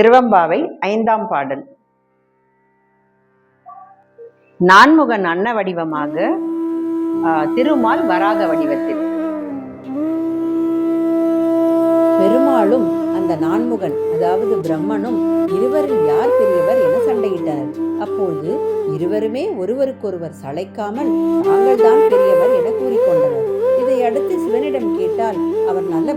திருவம்பாவை ஐந்தாம் பாடல். நான்முகன் அன்ன வடிவமாக திருமால் வராக வடிவத்தில். பெருமாளும் அந்த நான்முகன் அதாவது பிரம்மனும் இருவரில் யார் பெரியவர் என சண்டையிட்டனர். அப்போது இருவருமே ஒருவருக்கொருவர் சளைக்காமல் தான் பெரியவர் என கூறிக்கொண்டனர்.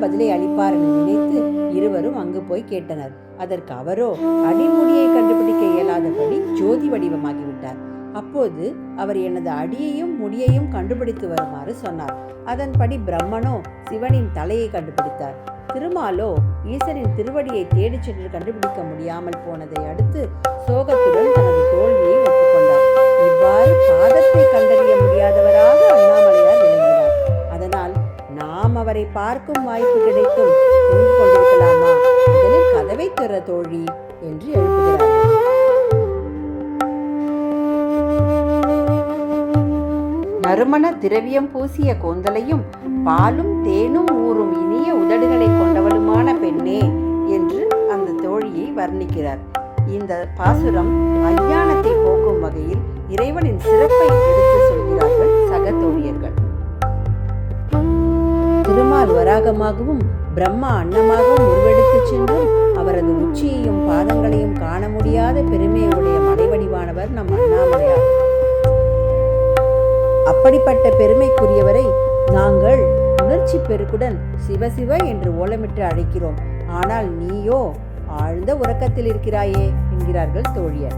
பதிலை அளிப்பார் என நினைத்து இருவரும் அங்கு போய் கேட்டனர். அதற்கு அவரோ அடிமுடியை கண்டுபிடிக்க இயலாதபடி ஜோதி வடிவமாகிவிட்டார். அப்போது அவர் எனது அடியையும் முடியையும் கண்டுபிடித்து வருமாறு சொன்னார். அதன்படி பிரம்மனோ சிவனின் தலையை கண்டுபிடித்தார். திருமாலோ ஈசனின் திருவடியை தேடிச் சென்று கண்டுபிடிக்க முடியாமல் போனதை அடுத்து சோகத்துடன் நாம் அவரை பார்க்கும் வாய்ப்பு கிடைத்தும் கொண்டிருக்கலாமா முதலில் கதவை திற தோழி என்று எழுப்புகிறார் நறுமண திரவியம் பூசிய கூந்தலையும் பாலும் தேனும் ஊறும் இனிய உதடுகளை கொண்டவளுமான பெண்ணே என்று அந்த தோழியை வர்ணிக்கிறார். இந்த பாசுரம் ஐயா திருமால் வராகமாகவும் பிரம்மா அன்னமாகவும் உருவெடுத்துச் சென்றும் அவரது உச்சியையும் பாதங்களையும் காண முடியாத பெருமையுடைய மலைவடிவானவர் நம் அண்ணாமலையார். அப்படிப்பட்ட பெருமைக்குரியவரை நாங்கள் உணர்ச்சி பெருக்குடன் சிவசிவ என்று ஓலமிட்டு அழைக்கிறோம். ஆனால் நீயோ ஆழ்ந்த உறக்கத்தில் இருக்கிறாயே என்கிறார்கள் தோழியர்.